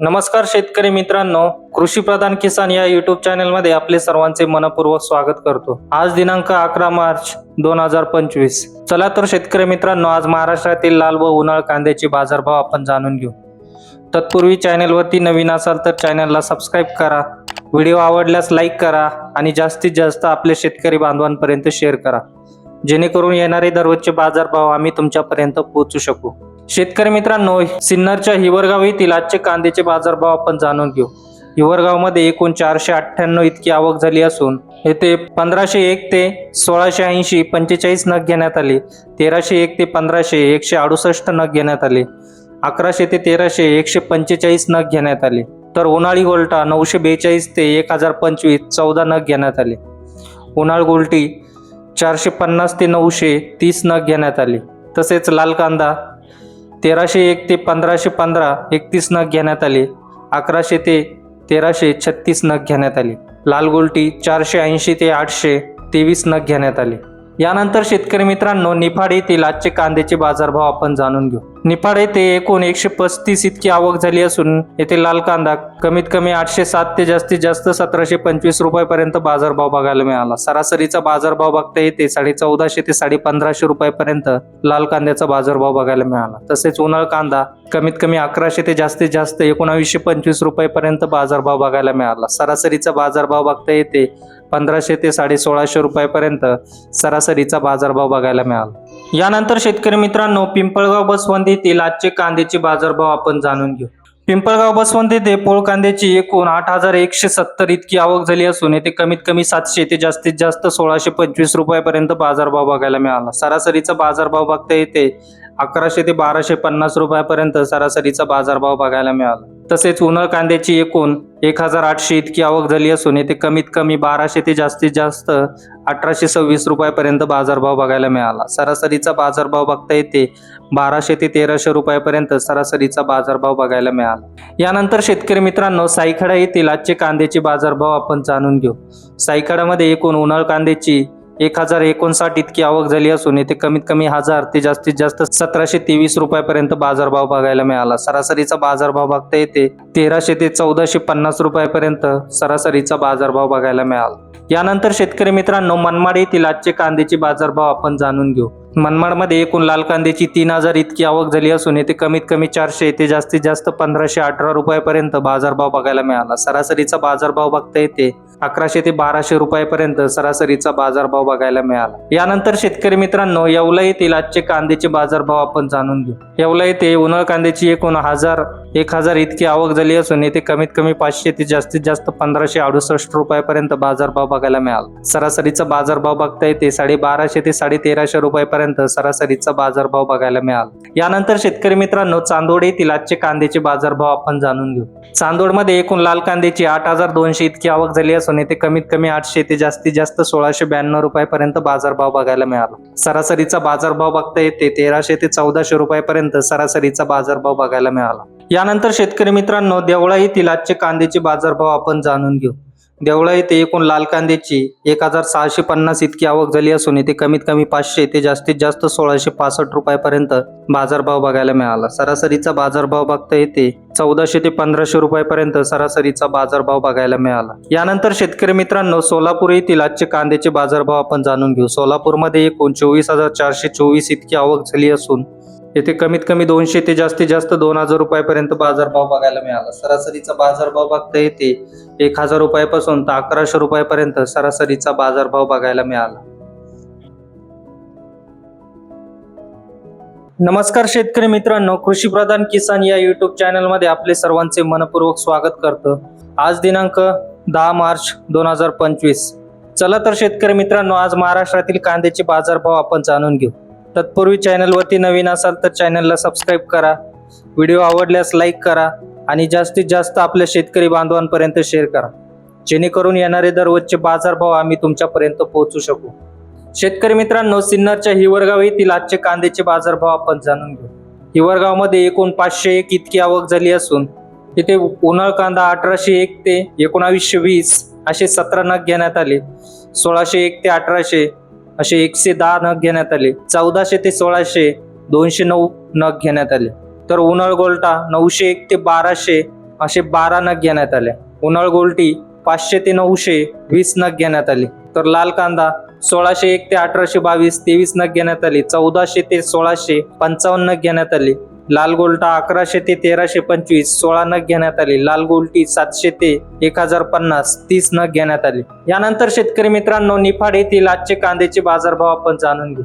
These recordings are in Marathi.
नमस्कार शेतकरी मित्रांनो कृषी प्रधान किसान या युट्यूब चॅनलमध्ये आपले सर्वांचे मनपूर्वक स्वागत करतो. आज दिनांक अकरा मार्च दोन हजार पंचवीस. चला तर शेतकरी मित्रांनो आज महाराष्ट्रातील लाल व उन्हाळ कांद्याचे बाजारभाव आपण जाणून घेऊ. तत्पूर्वी चॅनलवरती नवीन असाल तर चॅनलला सबस्क्राईब करा. व्हिडिओ आवडल्यास लाईक करा आणि जास्तीत जास्त आपल्या शेतकरी बांधवांपर्यंत शेअर करा. जेणेकरून येणारे दररोजचे बाजारभाव आम्ही तुमच्यापर्यंत पोहोचू शकू. शेतकरी मित्रांनो सिन्नरच्या हिवरगाव येथील आजचे कांद्याचे बाजारभाव आपण जाणून घेऊ. हिवरगावमध्ये एकूण चारशे अठ्ठ्याण्णव इतकी आवक झाली असून येथे पंधराशे एक ते सोळाशे ऐंशी पंचेचाळीस नग घेण्यात आले. तेराशे एक ते पंधराशे एकशे अडुसष्ट नग घेण्यात आले. अकराशे ते तेराशे एकशे पंचेचाळीस नग घेण्यात आले. तर उन्हाळी गोल्टा नऊशे बेचाळीस ते एक हजार पंचवीस चौदा नग घेण्यात आले. उन्हाळ गोल्टी चारशे पन्नास ते नऊशे तीस नग घेण्यात आले. तसेच लाल कांदा तेराशे एक ते पंधराशे पंधरा एकतीस नग घेण्यात आले. अकराशे ते तेराशे छत्तीस नग घेण्यात आले. लाल गोल्टी चारशे ऐंशी ते आठशे तेवीस नग घेण्यात आले. यानंतर शेतकरी मित्रांनो निफाड येथील आजचे कांद्याचे बाजारभाव आपण जाणून घेऊ. निफाड येथे एकूण एकशे पस्तीस इतकी आवक झाली असून येथे लाल कांदा कमीत कमी आठशे सात ते जास्तीत जास्त सतराशे पंचवीस रुपयापर्यंत बाजारभाव बघायला मिळाला. सरासरीचा बाजारभाव बघता येते साडे चौदाशे ते साडे पंधराशे रुपयापर्यंत लाल कांद्याचा बाजारभाव बघायला मिळाला. तसेच उन्हाळ कांदा कमीत कमी अकराशे ते जास्तीत जास्त एकोणावीसशे पंचवीस रुपयापर्यंत बाजारभाव बघायला मिळाला. सरासरीचा बाजारभाव बघता येते पंधराशे ते साडे सोळाशे रुपयापर्यंत सरासरीचा बाजारभाव बघायला मिळाला. यानंतर शेतकरी मित्रांनो पिंपळगाव बसवंत येथील आजचे कांद्याचे बाजारभाव आपण जाणून घेऊ. पिंपळगाव बसवंत येथे पोळ कांद्याची एकूण आठ हजार एकशे सत्तर इतकी आवक झाली असून येथे कमीत कमी सातशे ते जास्तीत जास्त सोळाशे पंचवीस रुपयापर्यंत बाजारभाव बघायला मिळाला. सरासरीचा बाजारभाव बघता येते अकराशे ते बाराशे पन्नास रुपयापर्यंत सरासरीचा बाजारभाव बघायला मिळाला. तसेच उन्हाळ कांद्याची एकूण एक हजार आठशे इतकी आवक झाली असून येथे कमीत कमी बाराशे ते जास्तीत जास्त अठराशे सव्वीस रुपयापर्यंत बाजारभाव बघायला मिळाला. सरासरीचा बाजारभाव बघता येते बाराशे ते तेराशे रुपयापर्यंत सरासरीचा बाजारभाव बघायला मिळाला. यानंतर शेतकरी मित्रांनो साईखडा येथील आजचे कांद्याचे बाजारभाव आपण जाणून घेऊ. साईखडामध्ये एकूण उन्हाळ कांद्याची एक हजार एकोणसाठ इतकी आवक झाली असून येथे कमीत कमी हजार ते जास्तीत जास्त सतराशे तेवीस रुपयापर्यंत बाजारभाव बघायला मिळाला. सरासरीचा बाजारभाव बघता येते तेराशे ते चौदाशे पन्नास रुपयापर्यंत सरासरीचा बाजारभाव बघायला मिळाला. यानंतर शेतकरी मित्रांनो मनमाड येथील आजचे कांद्याचे बाजारभाव आपण जाणून घेऊ. मनमाडमध्ये एकूण लाल कांद्याची तीन हजार इतकी आवक झाली असून येथे कमीत कमी चारशे ते जास्तीत जास्त पंधराशे अठरा रुपयापर्यंत बाजारभाव बघायला मिळाला. सरासरीचा बाजारभाव बघता येते अकराशे ते बाराशे रुपयापर्यंत सरासरीचा बाजारभाव बघायला मिळाला. यानंतर शेतकरी मित्रांनो येवला येथील आजचे कांद्याचे बाजारभाव आपण जाणून घेऊ. येवला येथे उन्हाळ कांद्याची एकूण हजार एक हजार इतकी आवक झाली असून येथे कमीत कमी पाचशे ते जास्तीत जास्त पंधराशे अडुसष्ट रुपयापर्यंत बाजारभाव बघायला मिळाला. सरासरीचा बाजारभाव बघता येते साडे बाराशे ते साडे तेराशे रुपयापर्यंत सरासरीचा बाजारभाव बघायला मिळाला. यानंतर शेतकरी मित्रांनो चांदोड येथील आजचे कांद्याचे बाजारभाव आपण जाणून घेऊ. चांदोडमध्ये एकूण लाल कांद्याची आठ हजार दोनशे इतकी आवक झाली असून येथे कमीत कमी आठशे ते जास्तीत जास्त सोळाशे ब्याण्णव रुपयापर्यंत बाजारभाव बघायला मिळाला. सरासरीचा बाजारभाव बघता येते तेराशे ते चौदाशे रुपयापर्यंत सरासरीचा बाजारभाव बघायला मिळाला. यानंतर शेतकरी मित्रांनो देवळा येथील आजचे कांद्याचे बाजारभाव आपण जाणून घेऊ. देवळा येथे एकूण लाल कांद्याची एक हजार सहाशे पन्नास इतकी आवक झाली असून येथे कमीत कमी पाचशे ते जास्तीत जास्त सोळाशे पासष्ट रुपयापर्यंत बाजारभाव बघायला मिळाला. सरासरीचा बाजारभाव बघता येते चौदाशे ते पंधराशे रुपयापर्यंत सरासरीचा बाजारभाव बघायला मिळाला. यानंतर शेतकरी मित्रांनो सोलापूर येथील आजचे कांद्याचे बाजारभाव आपण जाणून घेऊ. सोलापूरमध्ये एकूण चोवीस हजार चारशे चोवीस इतकी आवक झाली असून येथे कमीत कमी दोनशे ते जास्तीत जास्त दोन हजार रुपयापर्यंत बाजारभाव बघायला मिळाला. सरासरीचा बाजारभाव बघता येते एक हजार रुपयापासून तर अकराशे रुपयापर्यंत सरासरीचा बाजारभाव बघायला मिळाला. नमस्कार शेतकरी मित्रांनो कृषी प्रधान किसान या युट्यूब चॅनलमध्ये आपले सर्वांचे मनपूर्वक स्वागत करतो. आज दिनांक दहा मार्च दोन हजार पंचवीस. चला तर शेतकरी मित्रांनो आज महाराष्ट्रातील कांद्याचे बाजारभाव आपण जाणून घेऊ. तत्पूर्वी चॅनलवरती नवीन असाल तर चॅनलला सबस्क्राईब करा. व्हिडिओ आवडल्यास लाईक करा आणि जास्तीत जास्त आपल्या शेतकरी बांधवांपर्यंत शेअर करा. जेणेकरून येणारे दररोजचे बाजारभाव आम्ही तुमच्यापर्यंत पोहोचू शकू. शेतकरी मित्रांनो सिन्नरच्या हिवरगाव येथील आजचे कांद्याचे बाजारभाव आपण जाणून घेऊ. हिवरगावमध्ये एकूण पाचशे एक इतकी आवक झाली असून तिथे उन्हाळ कांदा अठराशे एक ते एकोणावीसशे वीस असे सतरा नग घेण्यात आले. सोळाशे एक ते अठराशे असे एकशे दहा नग घेण्यात आले. चौदाशे ते सोळाशे दोनशे नऊ नग घेण्यात आले. तर उन्हाळगोलटा नऊशे एक ते बाराशे असे बारा नग घेण्यात आले. उन्हाळगोलटी पाचशे ते नऊशे वीस नग घेण्यात आली. तर लाल कांदा सोळाशे एक ते अठराशे बावीस तेवीस नग घेण्यात आली. चौदाशे ते सोळाशे पंचावन्न नग घेण्यात आली. लाल गोल्टा अकराशे ते तेराशे पंचवीस सोळा नग घेण्यात आली. लाल गोल्टी सातशे ते एक हजार पन्नास तीस नग घेण्यात आली. यानंतर शेतकरी मित्रांनो निफाड येथील आजचे कांद्याचे बाजारभाव आपण जाणून घेऊ.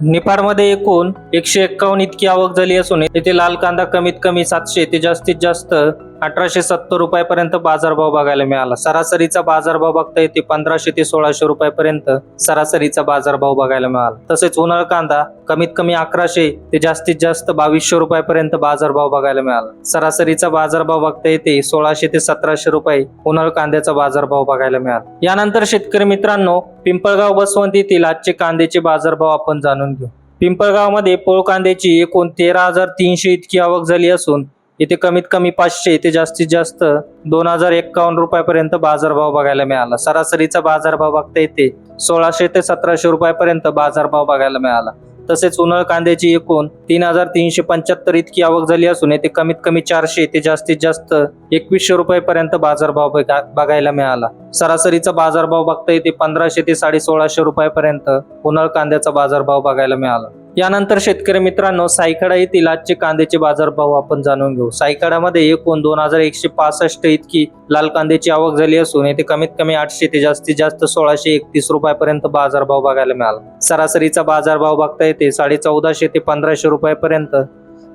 निफाडमध्ये एकूण एकशे एक्कावन्न इतकी आवक झाली असून येथे लाल कांदा कमीत कमी सातशे ते जास्तीत जास्त अठराशे सत्तर रुपयापर्यंत बाजारभाव बघायला मिळाला. सरासरीचा बाजारभाव बघता येते पंधराशे ते सोळाशे रुपयापर्यंत सरासरीचा बाजारभाव बघायला मिळाला. तसेच उन्हाळ कांदा कमीत कमी अकराशे ते जास्तीत जास्त बावीसशे रुपयापर्यंत बाजारभाव बघायला मिळाला. सरासरीचा बाजारभाव बघता येते सोळाशे ते सतराशे रुपये उन्हाळ कांद्याचा बाजारभाव बघायला मिळाला. यानंतर शेतकरी मित्रांनो पिंपळगाव बसवंत येथील आजचे कांद्याचे बाजारभाव आपण जाणून घेऊ. पिंपळगावमध्ये पोळ कांद्याची एकूण तेरा हजार तीनशे इतकी आवक झाली असून येथे कमीत कमी पाचशे ते जास्तीत जास्त दोन हजार एक्कावन्न रुपयापर्यंत बाजारभाव बघायला मिळाला. सरासरीचा बाजारभाव बघता येते सोळाशे ते सतराशे रुपयापर्यंत बाजारभाव बघायला मिळाला. तसेच उन्हाळ कांद्याची एकूण तीन हजार तीनशे पंच्याहत्तर इतकी आवक झाली असून येथे कमीत कमी चारशे ते जास्तीत जास्त एकवीसशे रुपयापर्यंत बाजारभाव बघा- बघायला मिळाला. सरासरीचा बाजारभाव बघता येते पंधराशे ते साडे सोळाशे रुपयापर्यंत उन्हाळ कांद्याचा बाजारभाव बघायला मिळाला. यानंतर शेतकरी मित्रांनो सायकडा येथील आजचे कांद्याचे बाजारभाव आपण जाणून घेऊ. सायकडामध्ये एकूण दोन हजार एकशे पासष्ट इतकी लाल कांद्याची आवक झाली असून येथे कमीत कमी आठशे ते जास्तीत जास्त सोळाशे एकतीस रुपयापर्यंत बाजारभाव बघायला मिळाला. सरासरीचा बाजारभाव बघता येते साडे चौदाशे ते पंधराशे रुपयापर्यंत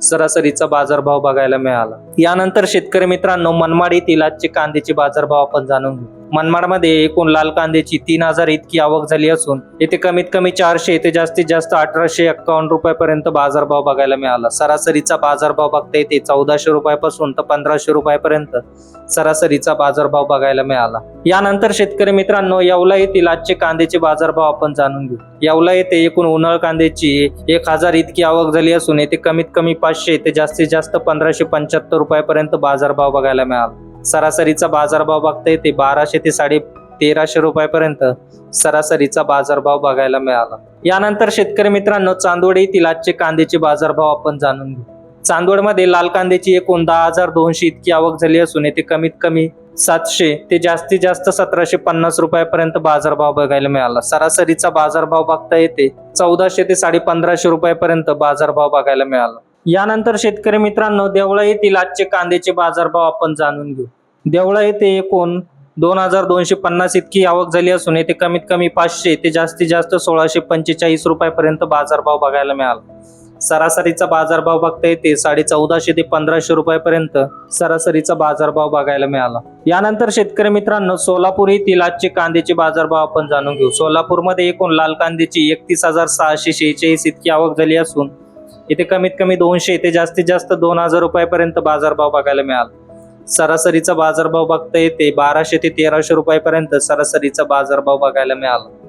सरासरीचा बाजारभाव बघायला मिळाला. यानंतर शेतकरी मित्रांनो मनमाड येथील आजचे कांद्याचे बाजारभाव आपण जाणून घेऊ. मनमाडमध्ये एकूण लाल कांद्याची तीन हजार इतकी आवक झाली असून येथे कमीत कमी चारशे ते जास्तीत जास्त अठराशे एक्कावन्न रुपयापर्यंत बाजारभाव बघायला मिळाला. सरासरीचा बाजारभाव बघता येते चौदाशे रुपयापासून तर पंधराशे रुपयापर्यंत सरासरीचा बाजारभाव बघायला मिळाला. यानंतर शेतकरी मित्रांनो येवला येथील आजचे कांद्याचे बाजारभाव आपण जाणून घेऊ. येवला येथे एकूण उन्हाळ कांद्याची एक हजार इतकी आवक झाली असून येथे कमीत कमी पाचशे ते जास्तीत जास्त पंधराशे पंच्याहत्तर रुपयापर्यंत बाजारभाव बघायला मिळाला. सरासरीचा बाजारभाव बघता येते बाराशे ते साडे तेराशे रुपयापर्यंत सरासरीचा बाजारभाव बघायला मिळाला. यानंतर शेतकरी मित्रांनो चांदोड येथील आजचे कांद्याचे बाजारभाव आपण जाणून घेऊ. चांदोडमध्ये लाल कांद्याची एकूण दहा हजार दोनशे इतकी आवक झाली असून येथे कमीत कमी सातशे ते जास्तीत जास्त सतराशे पन्नास रुपयापर्यंत बाजारभाव बघायला मिळाला. सरासरीचा बाजारभाव बघता येते चौदाशे ते साडे पंधराशे रुपयापर्यंत बाजारभाव बघायला मिळाला. यानंतर शेतकरी मित्रांनो देवळा येथील आजचे कांद्याचे बाजारभाव आपण जाणून घेऊ. देवळा येथे एकूण दोन हजार दोनशे पन्नास इतकी आवक झाली असून येथे कमीत कमी पाचशे ते जास्तीत जास्त सोळाशे पंचेचाळीस रुपयापर्यंत बाजारभाव बघायला मिळाला. सरासरीचा बाजारभाव बघता येते साडे चौदाशे ते पंधराशे रुपयापर्यंत सरासरीचा बाजारभाव बघायला मिळाला. यानंतर शेतकरी मित्रांनो सोलापूर येथील आजचे कांद्याचे बाजारभाव आपण जाणून घेऊ. सोलापूरमध्ये एकूण लाल कांद्याची एकतीस हजार सहाशे शेहेचाळीस इतकी आवक झाली असून इथे कमीत कमी दोनशे ते जास्तीत जास्त दोन हजार रुपयापर्यंत बाजारभाव बघायला मिळाला. सरासरीचा बाजारभाव बघता येते बाराशे ते तेराशे रुपयापर्यंत सरासरीचा बाजारभाव बघायला मिळाला.